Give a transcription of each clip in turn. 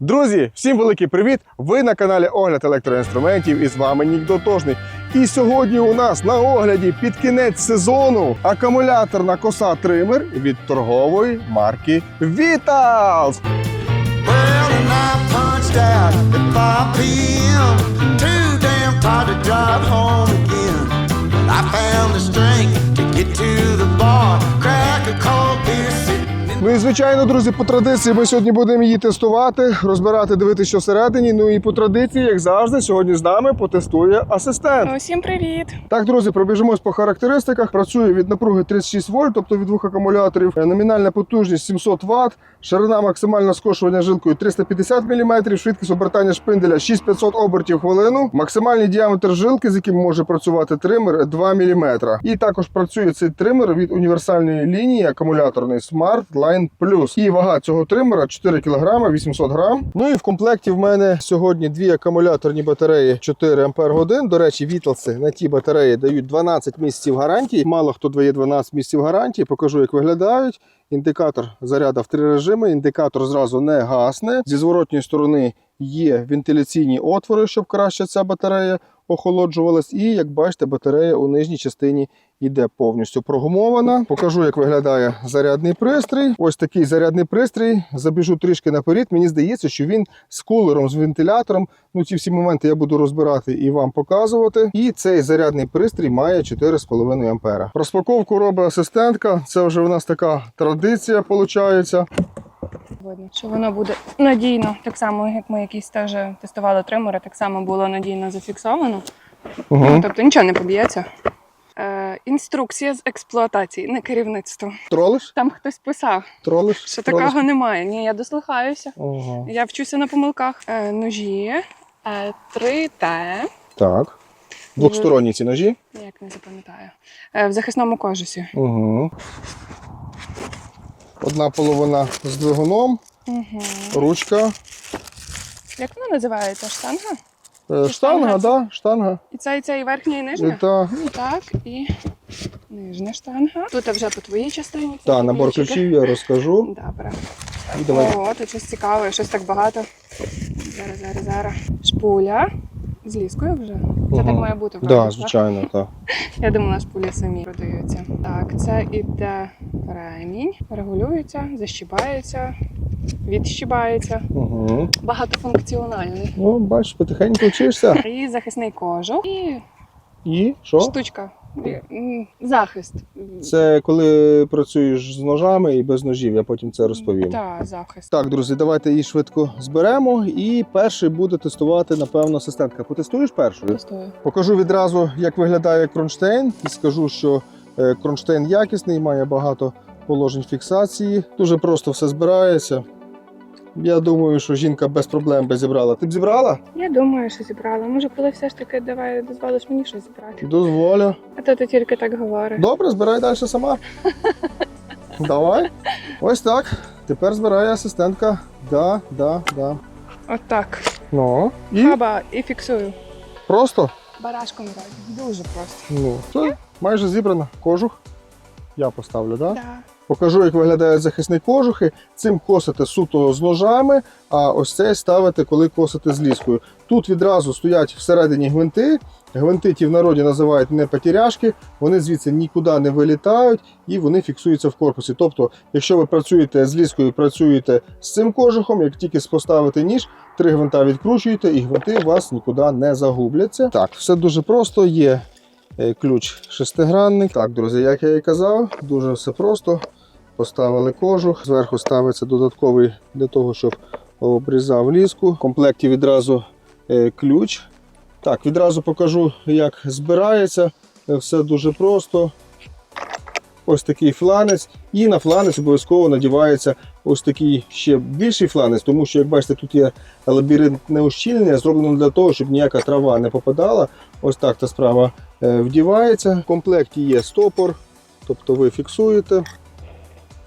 Друзі, всім великий привіт! Ви на каналі Огляд електроінструментів і з вами Нік Дотошний. І сьогодні у нас на огляді під кінець сезону акумуляторна коса тример від торгової марки Vitals. Well, Ну і звичайно, друзі, по традиції ми сьогодні будемо її тестувати, розбирати, дивитися, що всередині. Ну і по традиції, як завжди, сьогодні з нами потестує асистент. Усім привіт! Так, друзі, пробіжимось по характеристиках. Працює від напруги 36 вольт, тобто від двох акумуляторів. Е, Номінальна потужність 700 Вт, ширина максимального скошування жилкою 350 мм, швидкість обертання шпинделя 6500 обертів в хвилину. Максимальний діаметр жилки, з яким може працювати тример 2 мм. І також працює цей тример від універсальної лінії акумуляторної Smart Line Plus. І вага цього тримера 4 кг 800 г. Ну і в комплекті в мене сьогодні дві акумуляторні батареї 4 Ампер годин. До речі, Вітлси на ті батареї дають 12 місяців гарантії. Мало хто дає 12 місяців гарантії. Покажу, як виглядають. Індикатор заряду в три режими. Індикатор зразу не гасне. Зі зворотньої сторони є вентиляційні отвори, щоб краще ця батарея охолоджувалась. І як бачите, батарея у нижній частині йде повністю прогумована. Покажу, як виглядає зарядний пристрій. Ось такий зарядний пристрій. Забіжу трішки наперед. Мені здається, що він з кулером, з вентилятором. Ну, ці всі моменти я буду розбирати і вам показувати. І цей зарядний пристрій має 4,5 ампера. Розпаковку робить асистентка. Це вже у нас така традиція, виходить. Що воно буде надійно, так само, як ми якісь теж тестували тримери, так само було надійно зафіксовано. Угу. Тобто нічого не поб'ється. Е, інструкція з експлуатації, не керівництво. Тролиш? Там хтось писав, Тролиш? що Тролиш? такого немає. Ні, я дослухаюся. Ага. Я вчуся на помилках. Е, ножі е, 3Т, Так. Двохсторонні ці ножі. як не запам'ятаю, е, в захисному кожусі. Угу. Одна половина з двигуном, Угу. ручка. Як воно називається? Штанга? Е, Штанга, штанга? да, штанга. І це, і це і верхня, і нижня? І та, Так, і нижня штанга. Тут вже по твоїй частині. та, набор ключів я розкажу. Добре. І давай. О, тут щось цікаве, щось так багато. Зараз, зараз, зараз. Шпуля. З ліскою вже. Це так має бути. Правда, да, звичайно, так. Я думаю, наш пулі самі продаються. Так, це іде ремінь, регулюється, защіпається, відщіпається. Угу. Багатофункціональний. Ну, бачиш, потихеньку вчишся. І захисний кожух, і І що? штучка. Захист. Це коли працюєш з ножами і без ножів, я потім це розповім. Так, захист. Так, друзі, давайте її швидко зберемо. І перший буде тестувати, напевно, асистентка. Потестуєш першою? Тестую. Покажу відразу, як виглядає кронштейн, і скажу, що е, кронштейн якісний, має багато положень фіксації. Дуже просто все збирається. Я думаю, що жінка без проблем би зібрала. Ти б зібрала? Я думаю, що зібрала. Може, коли все ж таки давай дозволиш мені щось зібрати. Дозволю. А то ти тільки так говориш. Добре, збирай далі сама. Давай. Ось так. Тепер збирає асистентка. Да, да, да. Отак. Ну. І Хаба і фіксую. просто. Барашком раді. Дуже просто. Ну, це майже зібрано. Кожух. Я поставлю, так? Да? Да. Покажу, як виглядають захисні кожухи. Цим косите суто з ножами, а ось цей ставите, коли косите з ліскою. Тут відразу стоять всередині гвинти. Гвинти ті в народі називають не потеряшки, вони звідси нікуди не вилітають і вони фіксуються в корпусі. Тобто, якщо ви працюєте з ліскою, працюєте з цим кожухом, як тільки поставите ніж, три гвинта відкручуєте, і гвинти у вас нікуди не загубляться. Так, все дуже просто. Є е, ключ шестигранник. Так, друзі, як я і казав, дуже все просто. Поставили кожух, зверху ставиться додатковий для того, щоб обрізав ліску. В комплекті відразу е, ключ. Так, відразу покажу, як збирається. Е, Все дуже просто. Ось такий фланець. І на фланець обов'язково надівається ось такий ще більший фланець, тому що, як бачите, тут є лабіринтне ущільнення, зроблено для того, щоб ніяка трава не попадала. Ось так та справа е, вдівається. В комплекті є стопор, тобто ви фіксуєте.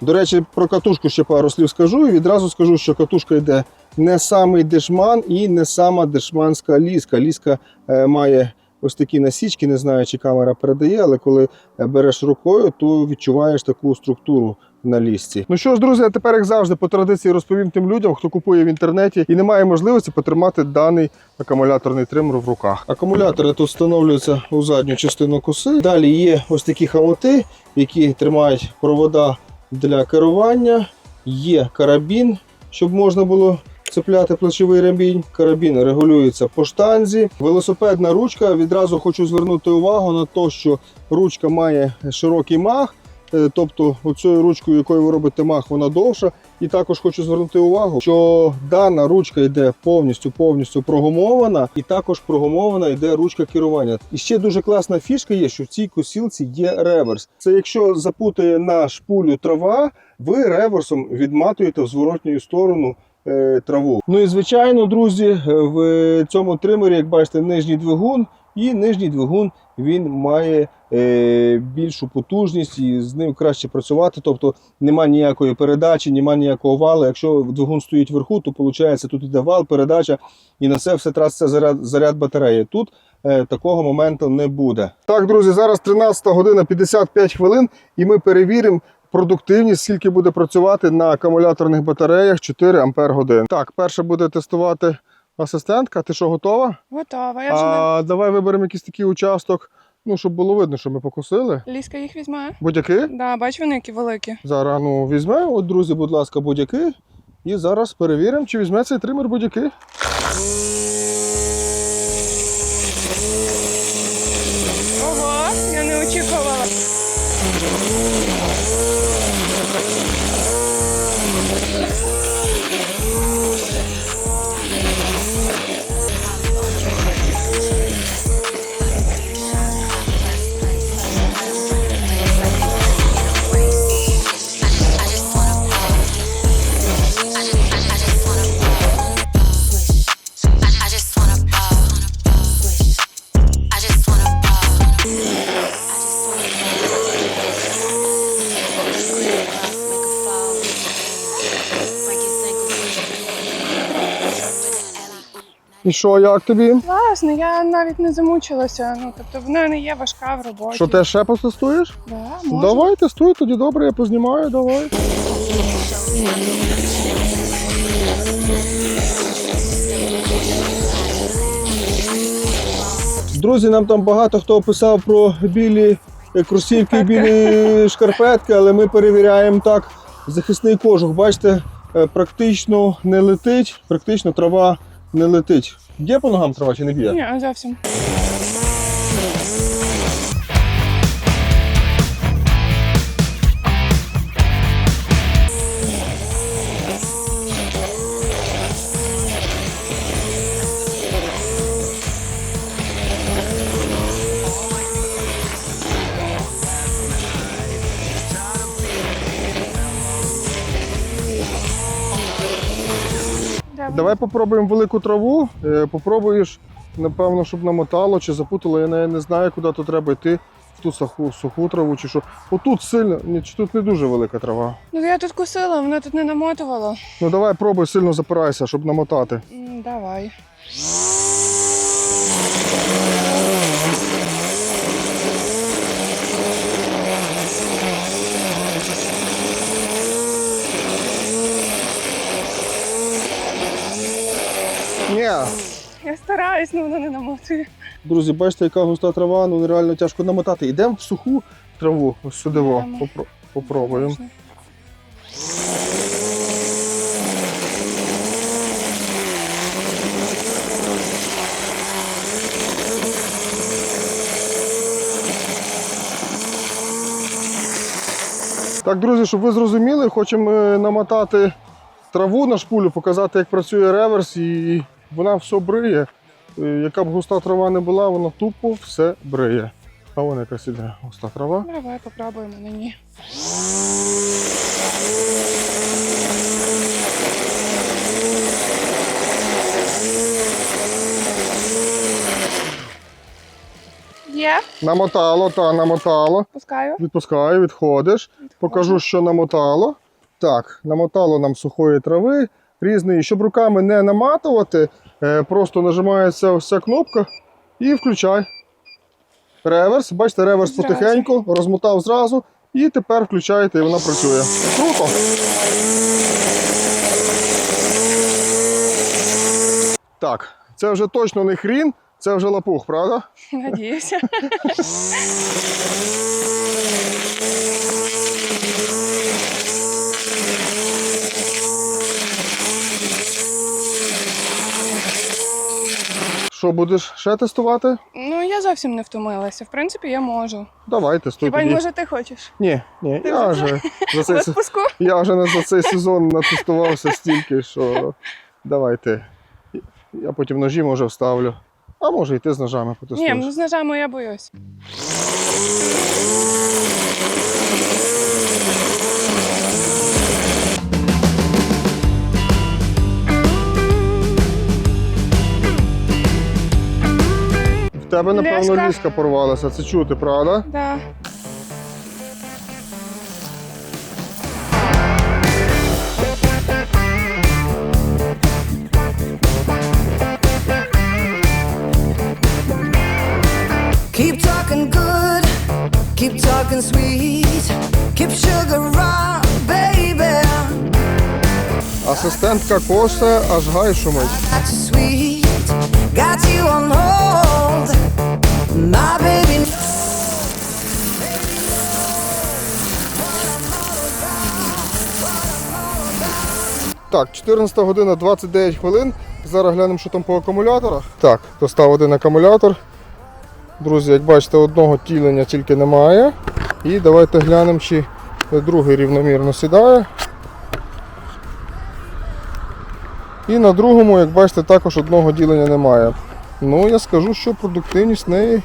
До речі, про катушку ще пару слів скажу і відразу скажу, що катушка йде не самий дешман і не сама дешманська ліска. Ліска е, має ось такі насічки, не знаю, чи камера передає, але коли е, береш рукою, то відчуваєш таку структуру на лісці. Ну що ж, друзі, а тепер, як завжди, по традиції розповім тим людям, хто купує в інтернеті і не має можливості потримати даний акумуляторний тример в руках. Акумулятори тут встановлюються у задню частину коси. Далі є ось такі хамоти, які тримають провода для керування. Є карабін, щоб можна було цепляти плечовий ремінь. Карабін регулюється по штанзі. Велосипедна ручка. Відразу хочу звернути увагу на те, що ручка має широкий мах. Е, Тобто, оцією ручкою, якою ви робите мах, вона довша. І також хочу звернути увагу, що дана ручка йде повністю повністю прогумована, і також прогумована йде ручка керування. І ще дуже класна фішка є, що в цій косілці є реверс. Це якщо запутає на шпулю трава, ви реверсом відматуєте в зворотню сторону е, траву. Ну і звичайно, друзі, в цьому тримері, як бачите, нижній двигун, і нижній двигун він має е, більшу потужність і з ним краще працювати. Тобто немає ніякої передачі, немає ніякого валу. Якщо двигун стоїть вверху, то виходить, тут іде вал, передача, і на це все тратиться заряд, заряд батареї. Тут е, такого моменту не буде. Так, друзі, зараз 13 година 55 хвилин, і ми перевіримо. Продуктивність, скільки буде працювати на акумуляторних батареях 4 ампер годин. Так, перше буде тестувати асистентка. Ти що, готова? Готова. Я вже не... А давай виберемо якийсь такий участок, ну щоб було видно, що ми покосили. Ліска їх візьме. Будь-які. Да, бач, вони які великі. Зараз ну візьме, от друзі, будь ласка, будь-які. І зараз перевіримо, чи візьме цей тример будь-які. І що, як тобі? Класно, я навіть не замучилася. Ну, тобто вона не є важка в роботі. Що ти ще потестуєш? Да, можу. Давай, тестуй, тоді добре, я познімаю, давай. Друзі, нам там багато хто писав про білі е, кросівки, білі шкарпетки, але ми перевіряємо так. Захисний кожух, бачите, е, практично не летить, практично трава не летить. Б'є по ногам трава чи не б'є? Ні, зовсім. Давай попробуємо велику траву. Е, Попробуєш, напевно, щоб намотало чи запутало. Я не, не знаю, куди тут треба йти. В ту суху, суху траву чи що. Отут сильно, ні, чи тут не дуже велика трава. Ну я тут кусила, вона тут не намотувала. Ну давай пробуй сильно запирайся, щоб намотати. Давай. Я стараюсь, але вона не намотує. Друзі, бачите, яка густа трава, ну нереально тяжко намотати. Йдемо в суху траву. Ось сюди. во. Попро- Попробуємо. Так, друзі, щоб ви зрозуміли, хочемо е, намотати траву на шпулю, показати, як працює реверс, і вона все бриє. Е, Яка б густа трава не була, вона тупо все бриє. А вона якась іде густа трава. Давай попробуємо на ній. Є, Намотало, та намотало. пускаю. Відпускаю, відходиш. Покажу, що намотало. Так, намотало нам сухої трави різної. Щоб руками не наматувати, е, просто нажимається ось ця кнопка і включай. реверс. Бачите, реверс Зразу. потихеньку, розмотав зразу. І тепер включаєте, і вона працює. Круто! Так, це вже точно не хрін, це вже лапух, правда? Надіюся. Що будеш ще тестувати? Ну, я зовсім не втомилася. В принципі, я можу. Давай, тестуй Хіба тоді. може ти хочеш? Ні, ні, Ти я вже вже за цей, се- відпуску? я вже на- за цей сезон натестувався стільки, що давайте. Я потім ножі може вставлю. А може і ти з ножами Ні, потестуєш. ну з ножами я боюсь. В тебе, напевно, ліска порвалася, це чути, правда? Да. Keep talking good, keep talking sweet, keep sugar on, baby. Асистентка косе, аж гай шумить. Got sweet, got you on hold, my baby. Так, 14 година 29 хвилин. Зараз глянемо, що там по акумуляторах. Так, достав один акумулятор. Друзі, як бачите, одного тілення тільки немає. І давайте глянемо, чи другий рівномірно сідає. І на другому, як бачите, також одного ділення немає. Ну, я скажу, що продуктивність в неї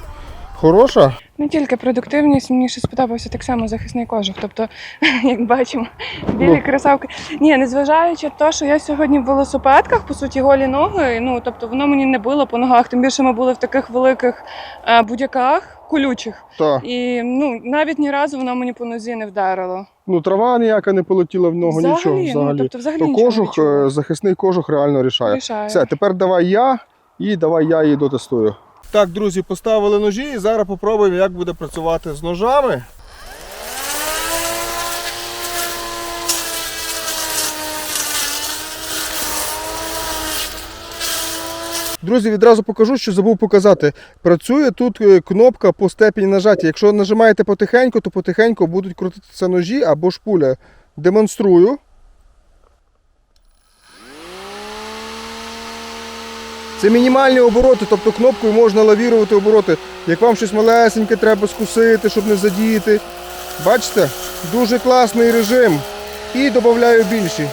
хороша. Не тільки продуктивність, мені ще сподобався так само захисний кожух. Тобто, як бачимо, білі Ну. кросавки. Ні, незважаючи на те, що я сьогодні в велосипедках, по суті, голі ноги. Ну тобто воно мені не било по ногах. Тим більше ми були в таких великих е, будяках колючих. Так. І ну навіть ні разу воно мені по нозі не вдарило. Ну, трава ніяка не полетіла в ногу, Взагалі, нічого. ну, Взагалі. тобто взагалі То нічого кожух, відчула. е, захисний кожух реально рішає. Рішає. Все, тепер давай я і давай я її дотестую. Так, друзі, поставили ножі і зараз попробуємо, як буде працювати з ножами. Друзі, відразу покажу, що забув показати. Працює тут е, кнопка по степені нажаття. Якщо нажимаєте потихеньку, то потихеньку будуть крутитися ножі або шпуля. Демонструю. Це мінімальні обороти, тобто кнопкою можна лавірувати обороти. Як вам щось малесеньке треба скусити, щоб не задіяти. Бачите? Дуже класний режим. І додаю більші.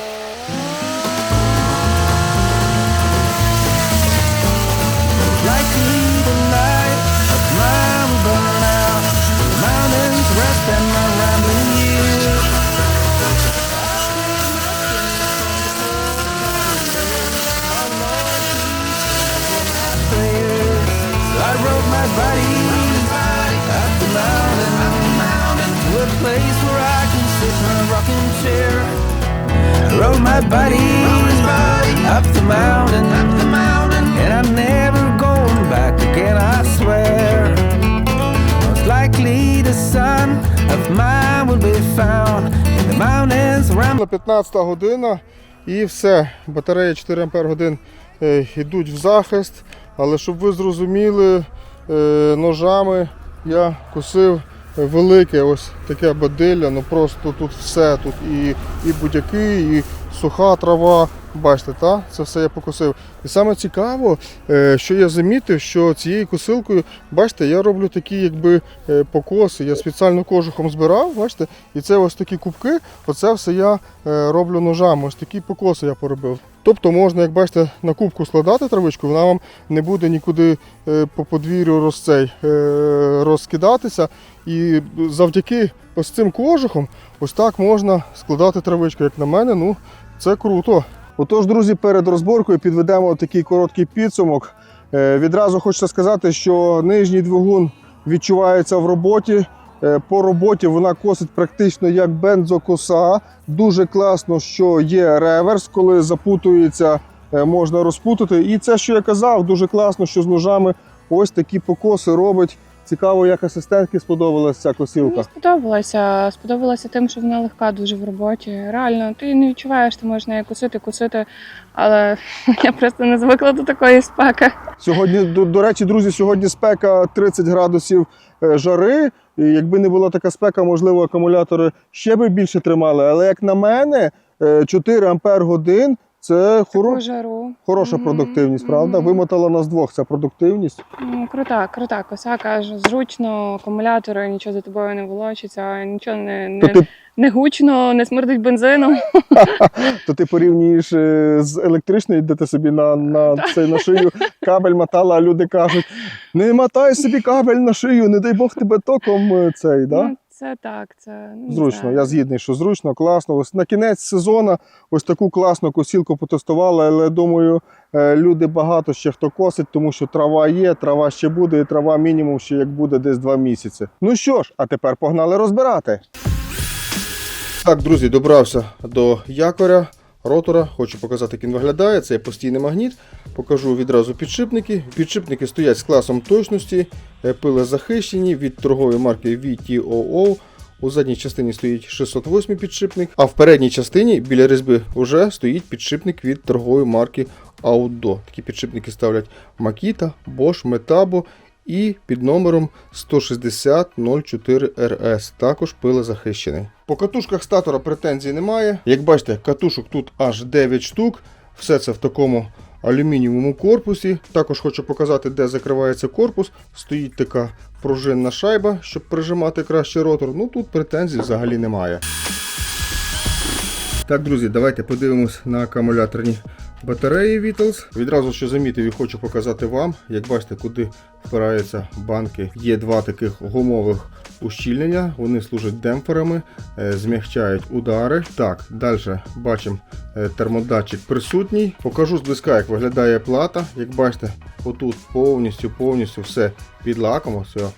15 година і все. Батарея 4 Ампер годин е, йдуть в захист. Але щоб ви зрозуміли, е, ножами я косив велике ось таке бадилля. Ну просто тут все. Тут і, і будяки, і суха трава. Бачите, та? це все я покосив. І саме цікаво, е, що я замітив, що цією косилкою, бачите, я роблю такі якби е, покоси. Я спеціально кожухом збирав, бачите, і це ось такі кубки. Оце все я е, роблю ножами. Ось такі покоси я поробив. Тобто можна, як бачите, на кубку складати травичку, вона вам не буде нікуди по подвір'ю розкидатися. І завдяки ось цим кожухом, ось так можна складати травичку, як на мене. Ну, це круто. Отож, друзі, перед розборкою підведемо такий короткий підсумок. Е, Відразу хочу сказати, що нижній двигун відчувається в роботі. Е, По роботі вона косить практично як бензокоса. Дуже класно, що є реверс, коли запутується, е, можна розпутати. І це, що я казав, дуже класно, що з ножами ось такі покоси робить. Цікаво, як асистентки сподобалась ця косілка. Мені сподобалося. Сподобалося тим, що вона легка дуже в роботі. Реально, ти не відчуваєш, ти можеш нею кусити, кусити, але я просто не звикла до такої спеки. Сьогодні, до, до речі, друзі, сьогодні спека 30 градусів е, жари. І якби не була така спека, можливо, акумулятори ще би більше тримали. Але як на мене, е, 4 ампер годин це хоро... Жару. хороша Мгм, продуктивність, правда? мгм. Вимотала нас двох ця продуктивність. Ну, крута, крута коса, кажу, зручно, акумулятори, нічого за тобою не волочиться, нічого не, не, ти, не гучно, не смердить бензином. то ти порівнюєш е, з електричною, де ти собі на, на, цей, на шию кабель мотала, а люди кажуть: не мотай собі кабель на шию, не дай Бог тебе током е, цей. Да? Це так, це ну, не Зручно, знаю. я згідний, що зручно, класно. Ось на кінець сезону ось таку класну косілку потестували, але думаю, е, люди багато ще хто косить, тому що трава є, трава ще буде, і трава мінімум ще як буде десь два місяці. Ну що ж, а тепер погнали розбирати. Так, друзі, добрався до якоря. Ротора, хочу показати, як він виглядає. Це є постійний магніт. Покажу відразу підшипники. Підшипники стоять з класом точності, е, пилезахищені від торгової марки VTOO. У задній частині стоїть 608 підшипник, а в передній частині біля різьби вже стоїть підшипник від торгової марки Outdo. Такі підшипники ставлять Makita, Bosch, Metabo і під номером 16004 RS. Також пилезахищений. По катушках статора претензій немає. Як бачите, катушок тут аж 9 штук. Все це в такому алюмінієвому корпусі. Також хочу показати, де закривається корпус. Стоїть така пружинна шайба, щоб прижимати краще ротор. Ну тут претензій взагалі немає. Так, друзі, давайте подивимось на акумуляторні батареї Vitals. Відразу що замітив і хочу показати вам. Як бачите, куди впираються банки. Є два таких гумових ущільнення. Вони служать демпферами, е, змягчають удари. Так, далі бачимо е, термодатчик присутній. Покажу зблизька, як виглядає плата. Як бачите, отут повністю повністю все під лаком. Ось я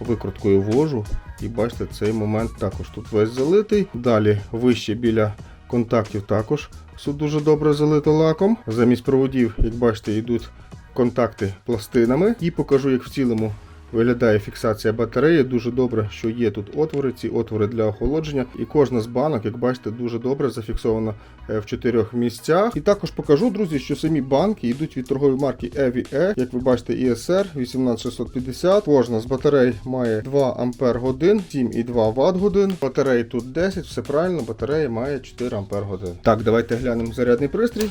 викруткою вложу. І бачите, цей момент також тут весь залитий. Далі вище біля контактів також все дуже добре залито лаком. Замість проводів, як бачите, йдуть контакти пластинами. І покажу, як в цілому виглядає фіксація батареї. Дуже добре, що є тут отвори, ці отвори для охолодження. І кожна з банок, як бачите, дуже добре зафіксована е, в чотирьох місцях. І також покажу, друзі, що самі банки йдуть від торгової марки EVE. Як ви бачите, ESR 18650. Кожна з батарей має 2 Ампер годин, 7,2 Вт годин. Батарей тут 10, все правильно, батарея має 4 Ампер годин. Так, давайте глянемо зарядний пристрій.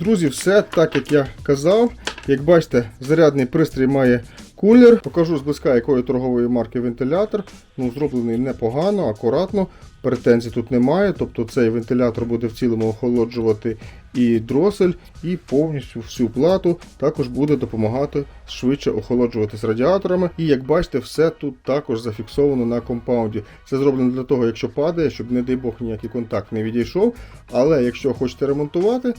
Друзі, все так як я казав. Як бачите, зарядний пристрій має кулер. Покажу зблизька, якої торгової марки вентилятор. Ну, зроблений непогано, акуратно. Претензій тут немає. Тобто цей вентилятор буде в цілому охолоджувати і дросель, і повністю всю плату. Також буде допомагати швидше охолоджувати радіаторами. І як бачите, все тут також зафіксовано на компаунді. Це зроблено для того, якщо падає, щоб, не дай Бог, ніякий контакт не відійшов. Але якщо хочете ремонтувати,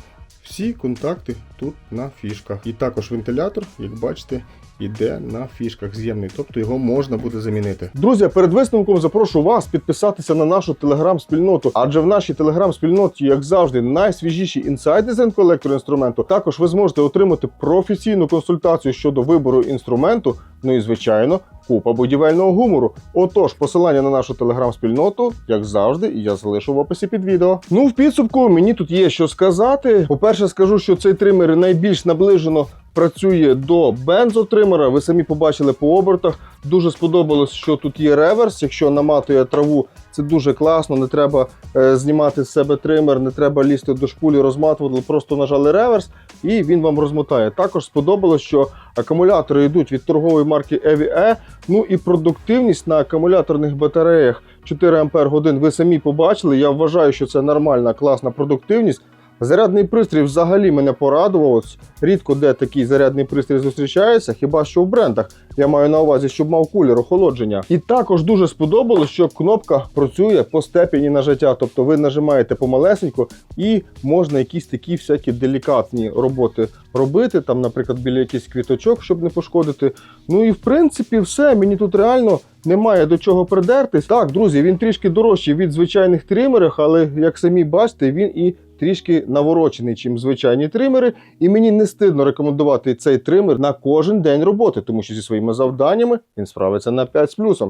всі контакти тут на фішках. І також вентилятор, як бачите, іде на фішках з'ємний, тобто його можна буде замінити. Друзі, перед висновком запрошую вас підписатися на нашу телеграм-спільноту, адже в нашій телеграм-спільноті, як завжди, найсвіжіші інсайди з електроінструменту. Також ви зможете отримати професійну консультацію щодо вибору інструменту. Ну і звичайно, купа будівельного гумору. Отож, посилання на нашу телеграм-спільноту, як завжди, я залишу в описі під відео. Ну, в підсумку мені тут є що сказати. По-перше, скажу, що цей тример найбільш наближено працює до бензотримера. Ви самі побачили по обертах. Дуже сподобалось, що тут є реверс. Якщо наматує траву, це дуже класно. Не треба е, знімати з себе тример, не треба лізти до шпулі, розматувати. Просто нажали реверс, і він вам розмотає. Також сподобалось, що акумулятори йдуть від торгової марки EVE. Ну і продуктивність на акумуляторних батареях 4 Ампер годин. Ви самі побачили. Я вважаю, що це нормальна класна продуктивність. Зарядний пристрій взагалі мене порадував. Рідко де такий зарядний пристрій зустрічається, хіба що в брендах. Я маю на увазі, щоб мав кулер охолодження. І також дуже сподобалось, що кнопка працює по степені нажаття. Тобто ви нажимаєте помалесенько і можна якісь такі всякі делікатні роботи робити. Там, наприклад, біля якихось квіточок, щоб не пошкодити. Ну і в принципі, все. Мені тут реально немає до чого придертись. Так, друзі, він трішки дорожчий від звичайних тримерів, але як самі бачите, він і трішки наворочений, чим звичайні тримери. І мені не стидно рекомендувати цей тример на кожен день роботи, тому що зі своїми завданнями він справиться на 5 з плюсом.